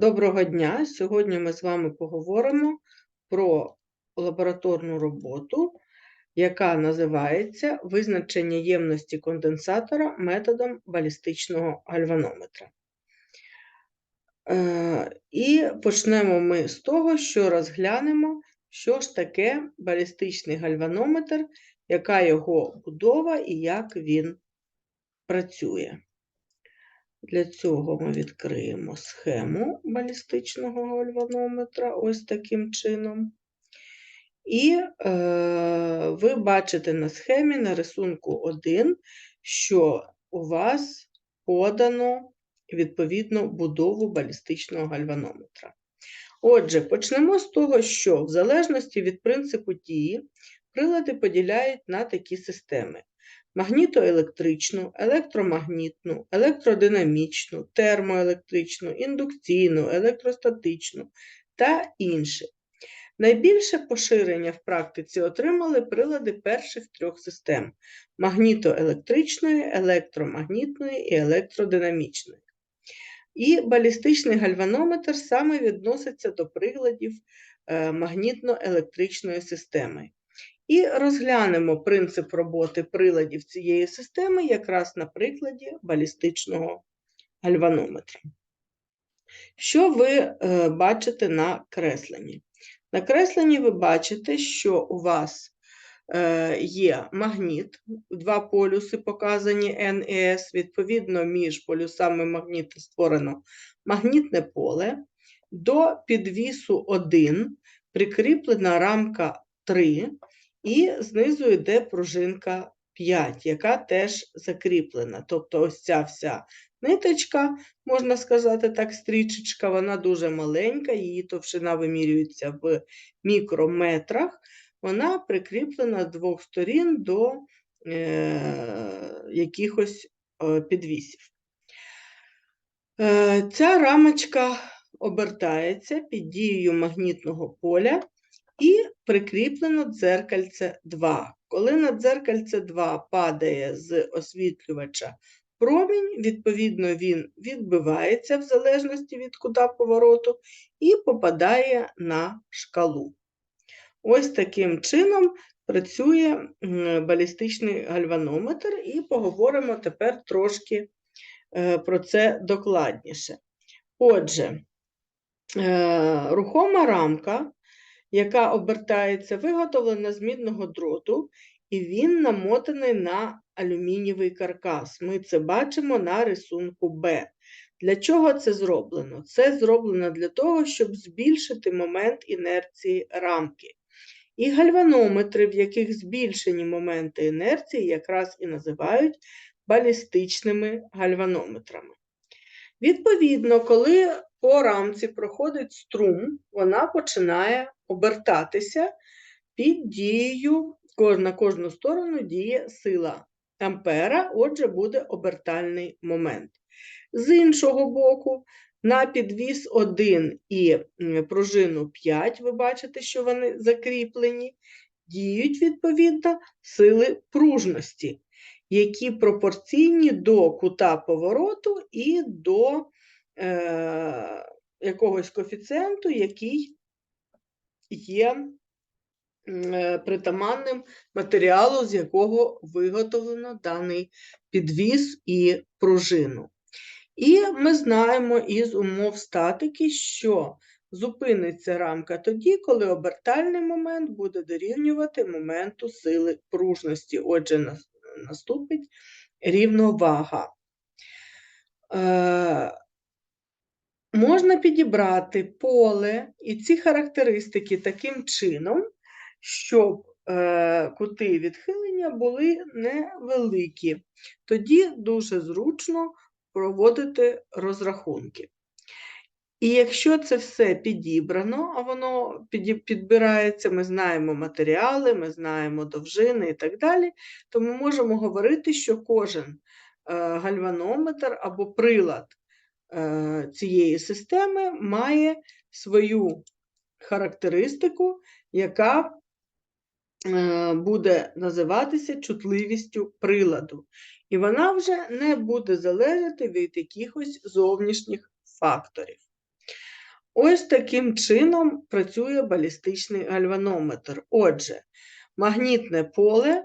Доброго дня! Сьогодні ми з вами поговоримо про лабораторну роботу, яка називається Визначення ємності конденсатора методом балістичного гальванометра. Е, І почнемо ми з того, що розглянемо, що ж таке балістичний гальванометр, яка його будова і як він працює. Для цього ми відкриємо схему балістичного гальванометра ось таким чином. І е, ви бачите на схемі на рисунку 1, що у вас подано відповідно будову балістичного гальванометра. Отже, почнемо з того, що в залежності від принципу дії прилади поділяють на такі системи: магнітоелектричну, електромагнітну, електродинамічну, термоелектричну, індукційну, електростатичну та інші. Найбільше поширення в практиці отримали прилади перших трьох систем магнітоелектричної, електромагнітної і електродинамічної. І балістичний гальванометр саме відноситься до приладів е, магнітно-електричної системи. І розглянемо принцип роботи приладів цієї системи якраз на прикладі балістичного гальванометра. Що ви е, бачите на кресленні? На кресленні ви бачите, що у вас е, є магніт, два полюси показані N і S, відповідно, між полюсами магніта створено магнітне поле. До підвісу 1 прикріплена рамка 3, і знизу йде пружинка 5, яка теж закріплена. Тобто ось ця вся ниточка, можна сказати так, стрічечка, вона дуже маленька, її товщина вимірюється в мікрометрах. Вона прикріплена з двох сторін до е, якихось е, підвісів. Е, Ця рамочка обертається під дією магнітного поля і прикріплено дзеркальце 2. Коли на дзеркальце 2 падає з освітлювача промінь, відповідно, він відбивається в залежності від кута повороту і попадає на шкалу. Ось таким чином працює балістичний гальванометр, і поговоримо тепер трошки е, про це докладніше. Отже, е, рухома рамка яка обертається, виготовлена з мідного дроту, і він намотаний на алюмінієвий каркас. Ми це бачимо на рисунку Б. Для чого це зроблено? Це зроблено для того, щоб збільшити момент інерції рамки. І гальванометри, в яких збільшені моменти інерції, якраз і називають балістичними гальванометрами. Відповідно, коли по рамці проходить струм, вона починає обертатися під дією, на кожну сторону діє сила ампера, отже, буде обертальний момент. З іншого боку, на підвіс 1 і пружину 5, ви бачите, що вони закріплені, діють відповідно сили пружності, які пропорційні до кута повороту і до е, якогось коефіцієнту, який є е, притаманним матеріалу, з якого виготовлено даний підвіз і пружину. І ми знаємо із умов статики, що зупиниться рамка тоді, коли обертальний момент буде дорівнювати моменту сили пружності. Отже, наступить рівновага. Е, Можна підібрати поле і ці характеристики таким чином, щоб е, кути відхилення були невеликі. Тоді дуже зручно проводити розрахунки. І якщо це все підібрано, а воно підбирається, ми знаємо матеріали, ми знаємо довжини і так далі, то ми можемо говорити, що кожен е, гальванометр або прилад цієї системи має свою характеристику, яка е, буде називатися чутливістю приладу. І вона вже не буде залежати від якихось зовнішніх факторів. Ось таким чином працює балістичний гальванометр. Отже, магнітне поле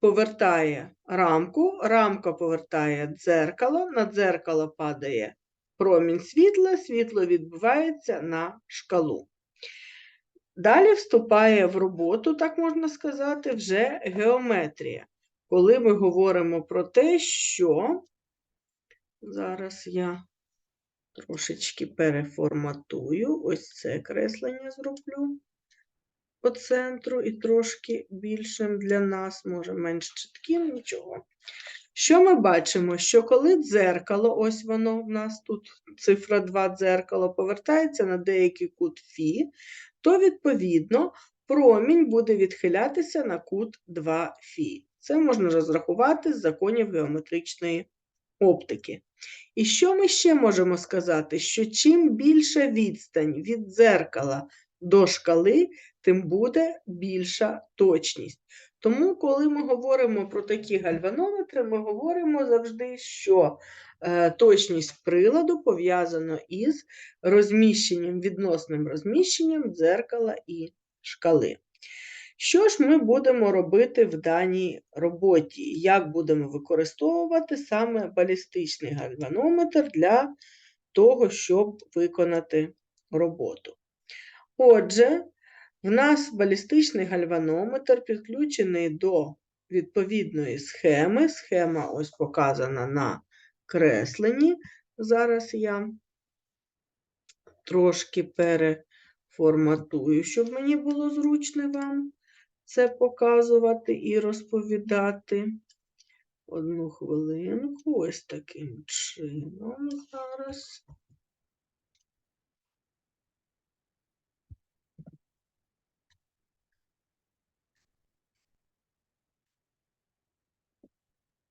повертає рамку, рамка повертає дзеркало, на дзеркало падає промінь світла, світло відбувається на шкалу. Далі вступає в роботу, так можна сказати, вже геометрія. Коли ми говоримо про те, що зараз я трошечки переформатую, ось це креслення зроблю по центру і трошки більшим для нас, може менш чітким, нічого. Що ми бачимо? Що коли дзеркало, ось воно в нас тут цифра 2 дзеркало, повертається на деякий кут Фі, то, відповідно, промінь буде відхилятися на кут 2 Фі. Це можна розрахувати з законів геометричної оптики. І що ми ще можемо сказати? Що чим більша відстань від дзеркала до шкали, тим буде більша точність. Тому, коли ми говоримо про такі гальванометри, ми говоримо завжди, що е, точність приладу пов'язана із розміщенням, відносним розміщенням дзеркала і шкали. Що ж ми будемо робити в даній роботі? Як будемо використовувати саме балістичний гальванометр для того, щоб виконати роботу? Отже, в нас балістичний гальванометр підключений до відповідної схеми. Схема ось показана на кресленні. Зараз я трошки переформатую, щоб мені було зручно вам це показувати і розповідати. Одну хвилинку, ось таким чином зараз.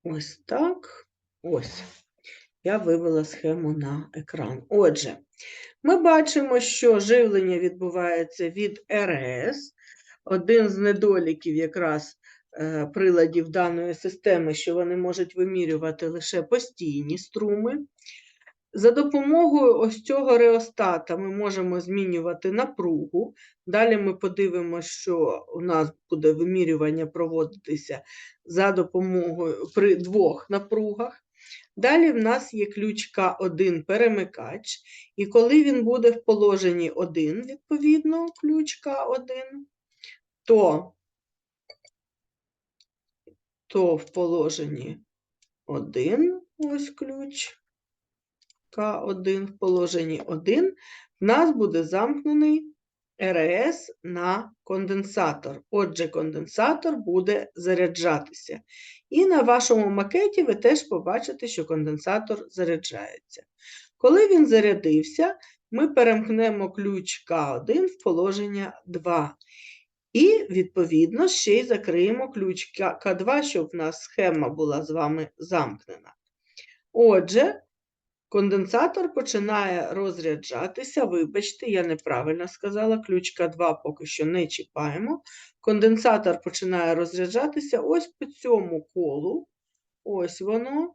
Ось так. Ось. Я вивела схему на екран. Отже, ми бачимо, що живлення відбувається від РС. Один з недоліків якраз е, приладів даної системи, що вони можуть вимірювати лише постійні струми. За допомогою ось цього реостата ми можемо змінювати напругу. Далі ми подивимося, що у нас буде вимірювання проводитися за допомогою при двох напругах. Далі в нас є ключ К1 перемикач, і коли він буде в положенні 1, відповідно, ключ К1, то, то в положенні 1, ось ключ. К1 в положенні 1, в нас буде замкнений РС на конденсатор. Отже, конденсатор буде заряджатися. І на вашому макеті ви теж побачите, що конденсатор заряджається. Коли він зарядився, ми перемкнемо ключ К1 в положення 2. І, відповідно, ще й закриємо ключ К2, щоб в нас схема була з вами замкнена. Отже, Конденсатор починає розряджатися. Вибачте, я неправильно сказала, ключ К2 поки що не чіпаємо. Конденсатор починає розряджатися ось по цьому колу. Ось воно.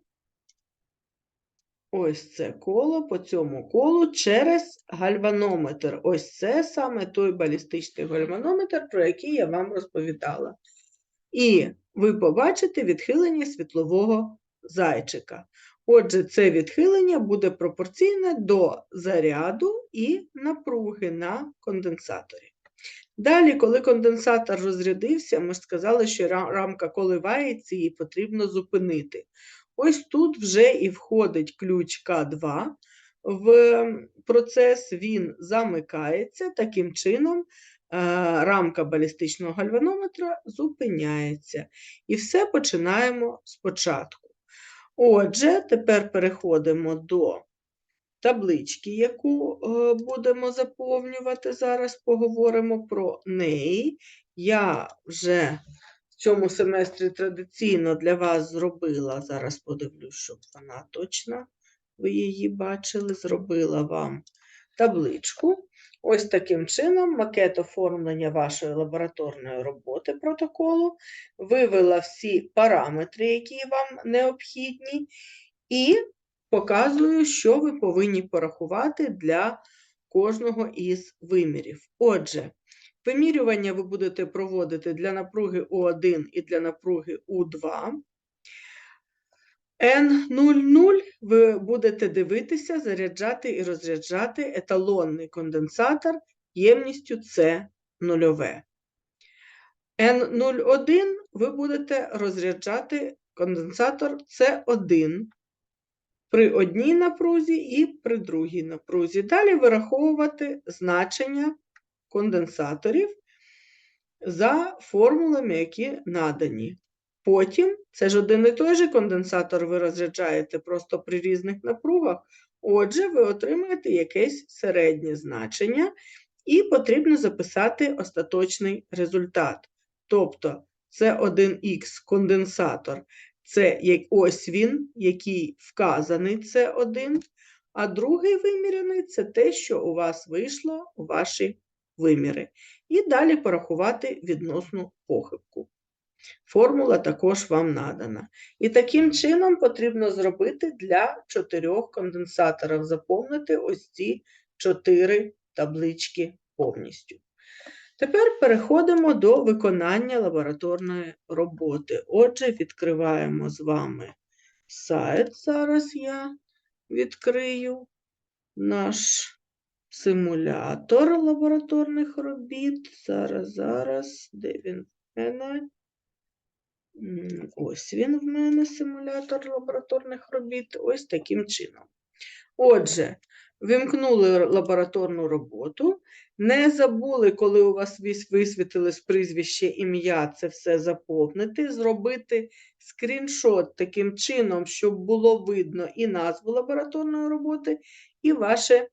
Ось це коло по цьому колу через гальванометр. Ось це саме той балістичний гальванометр, про який я вам розповідала. І ви побачите відхилення світлового зайчика. Отже, це відхилення буде пропорційне до заряду і напруги на конденсаторі. Далі, коли конденсатор розрядився, ми ж сказали, що рамка коливається, її потрібно зупинити. Ось тут вже і входить ключ К2 в процес, він замикається, таким чином рамка балістичного гальванометра зупиняється. І все починаємо спочатку. Отже, тепер переходимо до таблички, яку е, будемо заповнювати. Зараз поговоримо про неї. Я вже в цьому семестрі традиційно для вас зробила, зараз подивлюсь, щоб вона точно, ви її бачили, зробила вам табличку. Ось таким чином макет оформлення вашої лабораторної роботи протоколу, вивела всі параметри, які вам необхідні, і показую, що ви повинні порахувати для кожного із вимірів. Отже, вимірювання ви будете проводити для напруги У1 і для напруги У2. N00 ви будете дивитися, заряджати і розряджати еталонний конденсатор ємністю С нульове. N01 ви будете розряджати конденсатор С1 при одній напрузі і при другій напрузі. Далі вираховувати значення конденсаторів за формулами, які надані. Потім це ж один і той же конденсатор ви розряджаєте просто при різних напругах. Отже, ви отримаєте якесь середнє значення, і потрібно записати остаточний результат. Тобто це 1х конденсатор, це ось він, який вказаний це 1, а другий вимірений це те, що у вас вийшло у ваші виміри. І далі порахувати відносну похибку. Формула також вам надана. І таким чином потрібно зробити для чотирьох конденсаторів, заповнити ось ці чотири таблички повністю. Тепер переходимо до виконання лабораторної роботи. Отже, відкриваємо з вами сайт. Зараз я відкрию наш симулятор лабораторних робіт. Зараз, зараз, де він мене? Ось він в мене симулятор лабораторних робіт. Ось таким чином. Отже, вимкнули лабораторну роботу. Не забули, коли у вас висвітилось прізвище, ім'я, це все заповнити, зробити скріншот таким чином, щоб було видно і назву лабораторної роботи, і ваше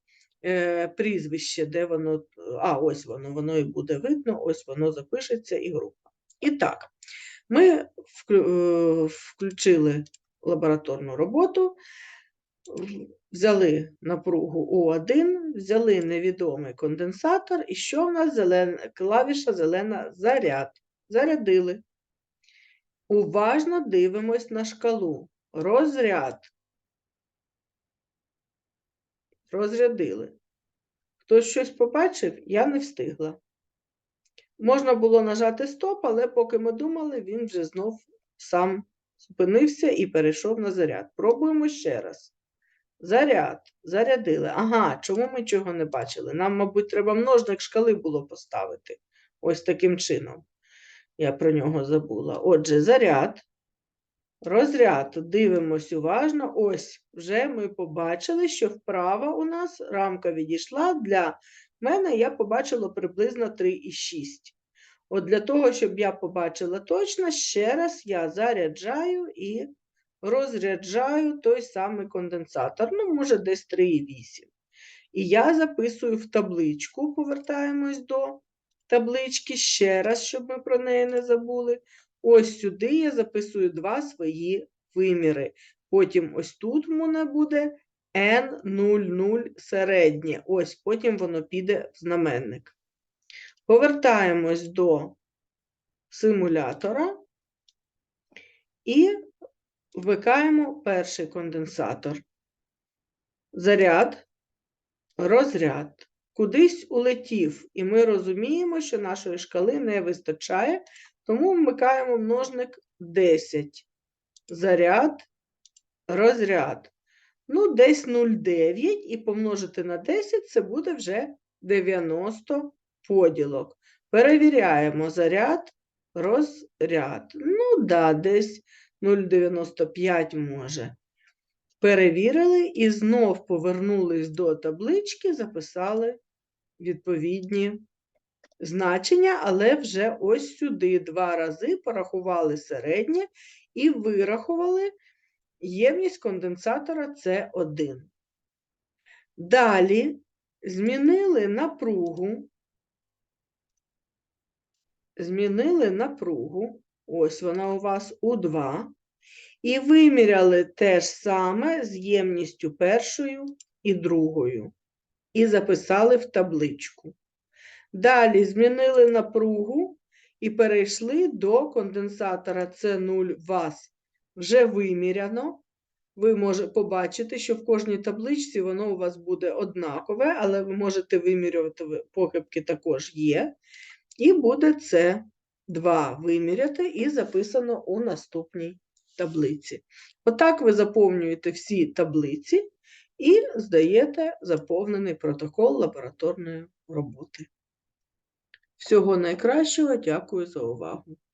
е, прізвище, де воно. А, ось воно, воно і буде видно, ось воно запишеться і група. І так, ми е, включили лабораторну роботу, взяли напругу У1, взяли невідомий конденсатор, і що в нас зелена, клавіша зелена заряд. Зарядили. Уважно дивимось на шкалу. Розряд. Розрядили. Хтось щось побачив, я не встигла. Можна було нажати стоп, але поки ми думали, він вже знов сам зупинився і перейшов на заряд. Пробуємо ще раз. Заряд. Зарядили. Ага, чому ми чого не бачили? Нам, мабуть, треба множник шкали було поставити. Ось таким чином. Я про нього забула. Отже, заряд. Розряд. Дивимось уважно. Ось вже ми побачили, що вправо у нас рамка відійшла. Для мене я побачила приблизно 3,6. От для того, щоб я побачила точно, ще раз я заряджаю і розряджаю той самий конденсатор. Ну, може, десь 3,8. І я записую в табличку, повертаємось до таблички ще раз, щоб ми про неї не забули. Ось сюди я записую два свої виміри. Потім ось тут в мене буде N00 середнє. Ось потім воно піде в знаменник. Повертаємось до симулятора і вмикаємо перший конденсатор. Заряд, розряд. Кудись улетів, і ми розуміємо, що нашої шкали не вистачає, тому вмикаємо множник 10. Заряд, розряд. Ну, десь 0,9 і помножити на 10 це буде вже 90 поділок. Перевіряємо заряд, розряд. Ну, да, десь 0,95 може. Перевірили і знов повернулись до таблички, записали відповідні значення, але вже ось сюди два рази порахували середнє і вирахували ємність конденсатора С1. Далі змінили напругу. Змінили напругу. Ось вона у вас У2. І виміряли те ж саме з ємністю першою і другою. І записали в табличку. Далі змінили напругу і перейшли до конденсатора С0 вас вже виміряно. ви можете побачити, що в кожній табличці воно у вас буде однакове, але ви можете вимірювати похибки також є. І буде це 2 виміряти і записано у наступній таблиці. Отак ви заповнюєте всі таблиці і здаєте заповнений протокол лабораторної роботи. Всього найкращого, дякую за увагу.